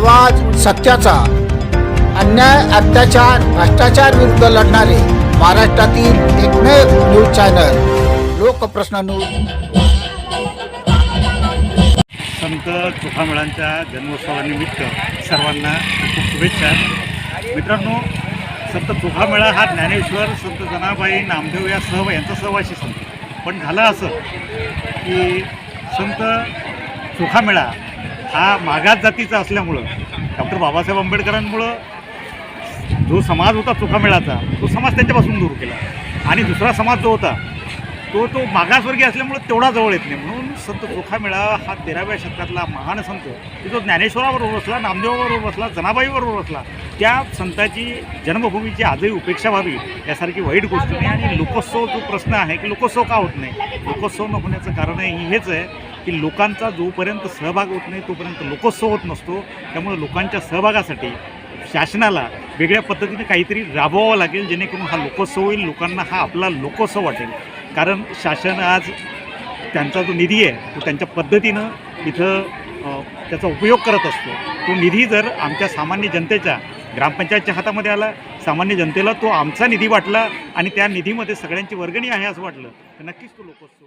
आवाज सत्याचा. अन्याय अत्याचार भ्रष्टाचार विरुद्ध लढणारे महाराष्ट्रातील एकमेव न्यूज चॅनल लोकप्रश्न न्यूज. संत चोखामेळांच्या जन्मोत्सवानिमित्त सर्वांना खूप शुभेच्छा. मित्रांनो संत चोखामेळा हा ज्ञानेश्वर संत जनाबाई नामदेव या सहवा यांचा सहवासी संत. पण झालं असं की संत चोखामेळा हा मागास जातीचा असल्यामुळं डॉक्टर बाबासाहेब आंबेडकरांमुळं जो समाज होता चुकामेळाचा तो समाज त्यांच्यापासून दूर केला. आणि दुसरा समाज जो होता तो तो मागासवर्गीय असल्यामुळं तेवढा जवळ येत नाही. म्हणून संत चोखामेळा हा तेराव्या शतकातला महान संत. की जो ज्ञानेश्वराबरोबर बसला नामदेवाबरोबर बसला जनाबाईबरोबर बसला त्या संताची जन्मभूमीची आजही उपेक्षा व्हावी यासारखी वाईट गोष्ट नाही. आणि लोकोत्सव जो प्रश्न आहे की लोकोत्सव का होत नाही? लोकोत्सव न होण्याचं कारण हेच आहे. की लोकांचा जोपर्यंत सहभाग होत नाही तोपर्यंत लोकोत्सव होत नसतो. त्यामुळे लोकांच्या सहभागासाठी शासनाला वेगळ्या पद्धतीने काहीतरी राबवावं लागेल जेणेकरून हा लोकोत्सव होईल लोकांना हा आपला लोकोत्सव वाटेल. कारण शासन आज त्यांचा जो निधी आहे तो त्यांच्या पद्धतीनं इथं त्याचा उपयोग करत असतो. तो निधी जर आमच्या सामान्य जनतेच्या ग्रामपंचायतच्या हातामध्ये आला सामान्य जनतेला तो आमचा निधी वाटला आणि त्या निधीमध्ये सगळ्यांची वर्गणी आहे असं वाटलं तर नक्कीच तो लोकोत्सव